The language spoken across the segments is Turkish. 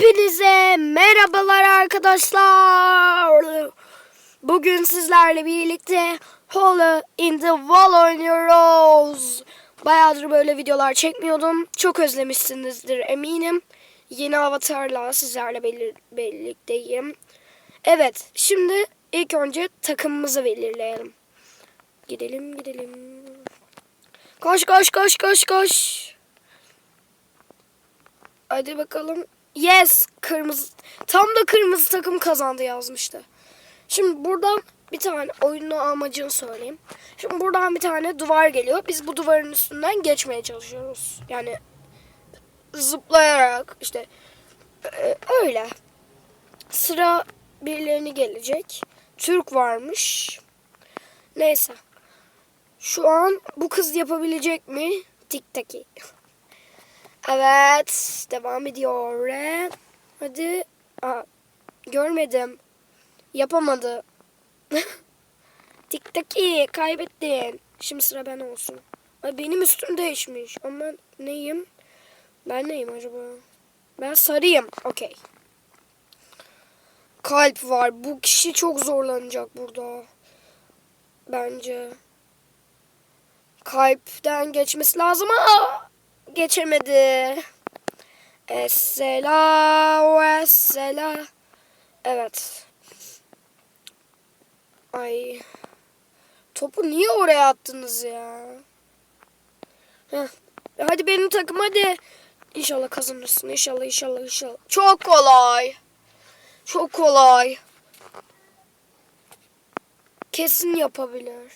Hepinize merhabalar arkadaşlar. Bugün sizlerle birlikte Hole in the Wall oynuyoruz. Bayağıdır böyle videolar çekmiyordum. Çok özlemişsinizdir eminim. Yeni avatarla sizlerle belir- birlikteyim. Evet, şimdi ilk önce takımımızı belirleyelim. Gidelim, gidelim. Koş, koş, koş, koş, koş. Hadi bakalım. Yes, kırmızı. Tam da kırmızı takım kazandı yazmıştı. Şimdi buradan bir tane oyunun amacını söyleyeyim. Şimdi buradan bir tane duvar geliyor. Biz bu duvarın üstünden geçmeye çalışıyoruz. Yani zıplayarak işte e, öyle. Sıra birilerini gelecek. Türk varmış. Neyse. Şu an bu kız yapabilecek mi? Tik taki. Evet. Devam ediyor. Hadi. Aa, görmedim. Yapamadı. Tik taki. Kaybettin. Şimdi sıra ben olsun. Ay, benim üstüm değişmiş. Ama neyim? Ben neyim acaba? Ben sarıyım. Okey. Kalp var. Bu kişi çok zorlanacak burada. Bence. Kalpten geçmesi lazım ama geçemedi. Essela essela. Evet. Ay. Topu niye oraya attınız ya? Heh. Hadi benim takım hadi. İnşallah kazanırsın. İnşallah inşallah inşallah. Çok kolay. Çok kolay. Kesin yapabilir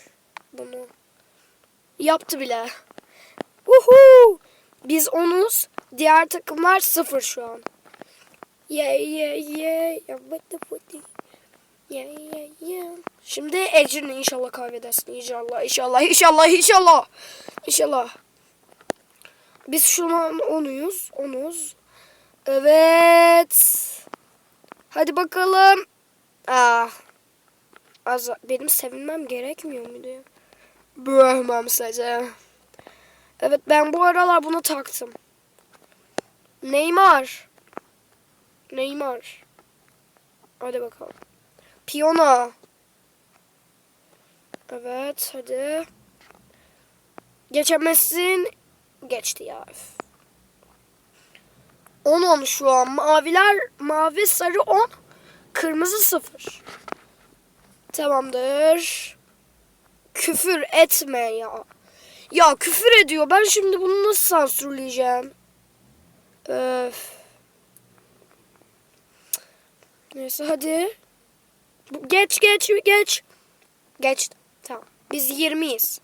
bunu. Yaptı bile. Uhu! Biz onuz. Diğer takımlar sıfır şu an. Yeah yeah yeah. What the the. Yeah yeah yeah. Şimdi Ecrin inşallah kaybedersin. İnşallah inşallah inşallah inşallah. İnşallah. Biz şu an onuyuz. Onuz. Evet. Hadi bakalım. Ah. Az, benim sevinmem gerekmiyor muydu ya? Bırakmam size. Evet ben bu aralar bunu taktım. Neymar. Neymar. Hadi bakalım. Piyano. Evet hadi. Geçemezsin. Geçti ya. 10 10 şu an. Maviler mavi sarı 10. Kırmızı 0. Tamamdır. Küfür etme ya. Ya küfür ediyor. Ben şimdi bunu nasıl sansürleyeceğim? Öf. Neyse hadi. Geç geç geç. Geç. Tamam. Biz 20'yiz.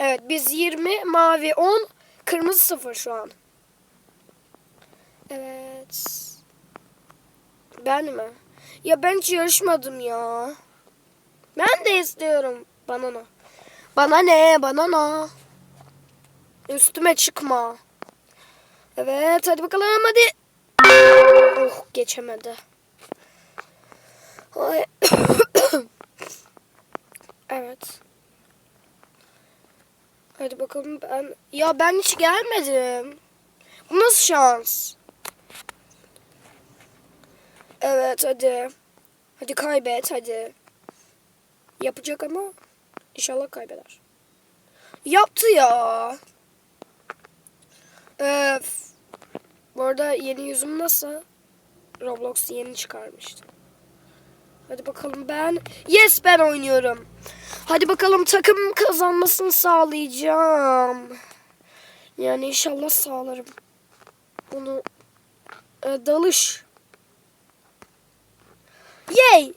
Evet biz 20, mavi 10, kırmızı 0 şu an. Evet. Ben mi? Ya ben hiç yarışmadım ya. Ben de istiyorum. Bana ne? Bana ne? Bana ne? Üstüme çıkma. Evet hadi bakalım hadi. Oh geçemedi. Ay. evet. Hadi bakalım ben. Ya ben hiç gelmedim. Bu nasıl şans? Evet hadi. Hadi kaybet hadi. Yapacak ama inşallah kaybeder. Yaptı ya. Öf. Bu arada yeni yüzüm nasıl? Roblox yeni çıkarmıştı. Hadi bakalım ben. Yes ben oynuyorum. Hadi bakalım takım kazanmasını sağlayacağım. Yani inşallah sağlarım. Bunu e, dalış. Yay!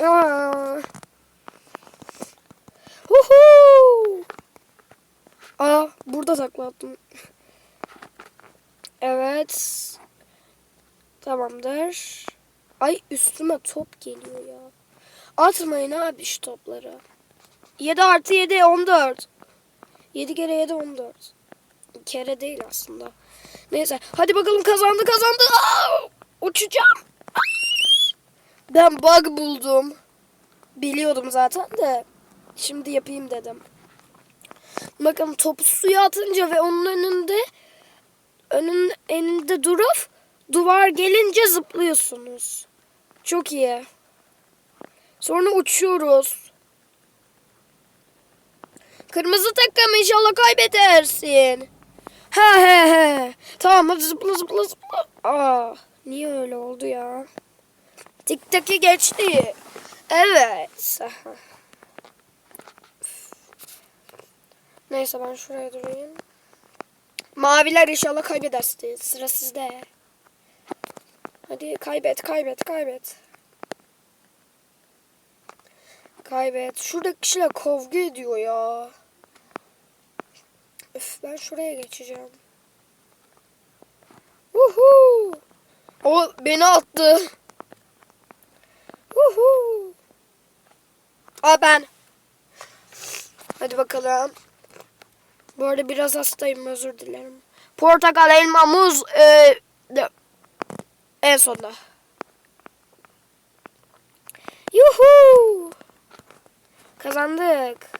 Aa. Huhu! Aa, burada takla attım. Evet. Tamamdır. Ay üstüme top geliyor ya. Atmayın abi şu topları. 7 artı 7 14. 7 kere 7 14. Kere değil aslında. Neyse hadi bakalım kazandı kazandı. Aa, uçacağım. Ben bug buldum. Biliyordum zaten de. Şimdi yapayım dedim. Bakın topu suya atınca ve onun önünde önün elinde durup duvar gelince zıplıyorsunuz. Çok iyi. Sonra uçuyoruz. Kırmızı takım inşallah kaybedersin. He he he. Tamam hadi zıpla zıpla zıpla. Aa, niye öyle oldu ya? Tik taki geçti. Evet. Neyse ben şuraya durayım. Maviler inşallah kaybedersiniz. Sıra sizde. Hadi kaybet kaybet kaybet. Kaybet. Şuradaki kişiler kavga ediyor ya. Üf ben şuraya geçeceğim. Uhu. O beni attı. Uhu. Aa ben. Hadi bakalım. Bu arada biraz hastayım özür dilerim. Portakal, elma, muz e, de- en sonda. Yuhu! Kazandık.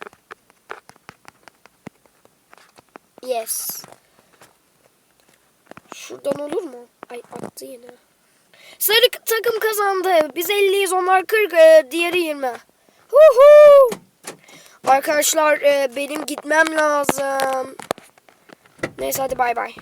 Yes. Şuradan olur mu? Ay attı yine. Sarı takım kazandı. Biz 50'yiz onlar 40 e, diğeri 20. Huhu! Arkadaşlar e, benim gitmem lazım. Neyse hadi bay bay.